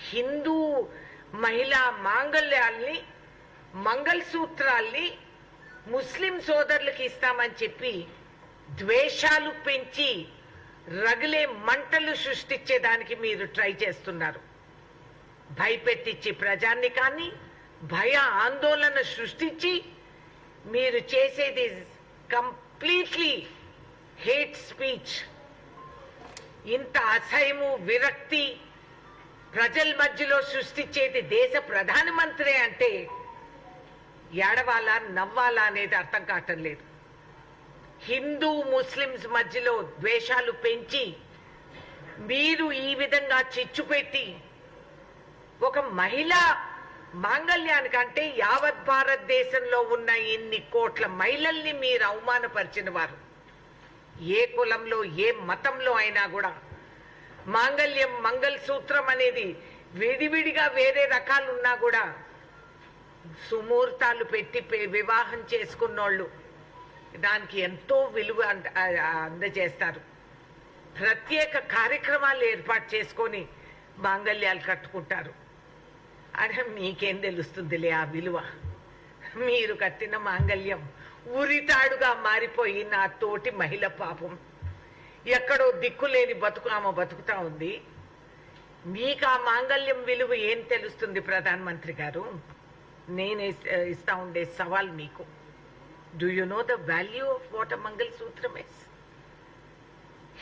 హిందూ మహిళా మాంగళ్యాల్ని మంగళసూత్రాల్ని ముస్లిం సోదరులకు ఇస్తామని చెప్పి ద్వేషాలు పెంచి రగిలే మంటలు సృష్టించేదానికి మీరు ట్రై చేస్తున్నారు. భయపెట్టించి కానీ భయ ఆందోళన సృష్టించి మీరు చేసేది కంప్లీట్లీ హేట్ స్పీచ్. ఇంత అసహ్యము విరక్తి ప్రజల మధ్యలో సృష్టించేది దేశ ప్రధానమంత్రి అంటే ఏడవాలా నవ్వాలా అనేది అర్థం కావటం లేదు. హిందూ ముస్లిమ్స్ మధ్యలో ద్వేషాలు పెంచి మీరు ఈ విధంగా చిచ్చు పెట్టి ఒక మహిళ మాంగళ్యానికంటే యావత్ భారతదేశంలో ఉన్న ఇన్ని కోట్ల మహిళల్ని మీరు అవమానపరిచిన వారు. ఏ కులంలో ఏ మతంలో అయినా కూడా మాంగళ్యం మంగళసూత్రం అనేది విడివిడిగా వేరే రకాలు ఉన్నా కూడా సుముహూర్తాలు పెట్టి వివాహం చేసుకున్నోళ్ళు దానికి ఎంతో విలువ అంద- అందజేస్తారు. ప్రత్యేక కార్యక్రమాలు ఏర్పాటు చేసుకొని మాంగళ్యాలు కట్టుకుంటారు. అని మీకేం తెలుస్తుందిలే ఆ విలువ? మీరు కట్టిన మాంగళ్యం ఉరితాడుగా మారిపోయి నా తోటి మహిళ పాపం. ఎక్కడో దిక్కులేని బతుకు ఆమె బతుకుతా ఉంది. మీకు ఆ మాంగళ్యం విలువ ఏం తెలుస్తుంది ప్రధానమంత్రి గారు? నేను ఇస్తా ఉండే సవాల్ మీకు. Do you know the value of what a mangalsutra is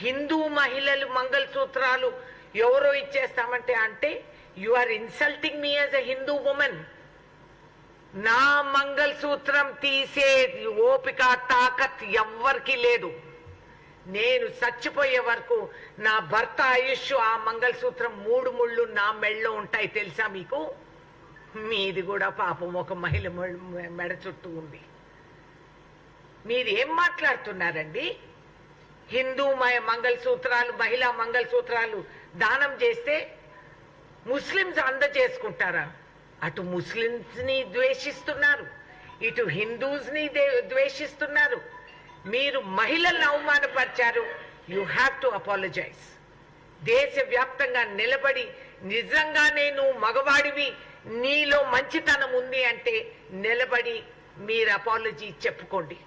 Hindu మహిళలు మంగళసూత్రాలు ఎవరో ఇచ్చేస్తామంటే అంటే you are insulting me as a Hindu women నా మంగళసూత్రం తీసే ఓపిక తాకత్ ఎవ్వరికి లేదు. నేను చచ్చిపోయే వరకు నా భర్త ఆయుష్ ఆ మంగళసూత్రం మూడు ముళ్ళు నా మెళ్ళలో ఉంటాయి తెలుసా మీకు? మీది కూడా పాపం ఒక మహిళ మె- మెడ చుట్టూ ఉంది. మీరు ఏం మాట్లాడుతున్నారండి? హిందూ మయ మంగళసూత్రాలు మహిళా మంగళసూత్రాలు దానం చేస్తే ముస్లిమ్స్ అందజేసుకుంటారా? అటు ముస్లిమ్స్ని ద్వేషిస్తున్నారు ఇటు హిందూస్ని ద్వేషిస్తున్నారు. మీరు మహిళలను అవమానపరిచారు యు హ్యావ్ టు అపాలజైజ్ దేశవ్యాప్తంగా నిలబడి నిజంగానే నువ్వు మగవాడివి నీలో మంచితనం ఉంది అంటే నిలబడి మీరు అపాలజీ చెప్పుకోండి.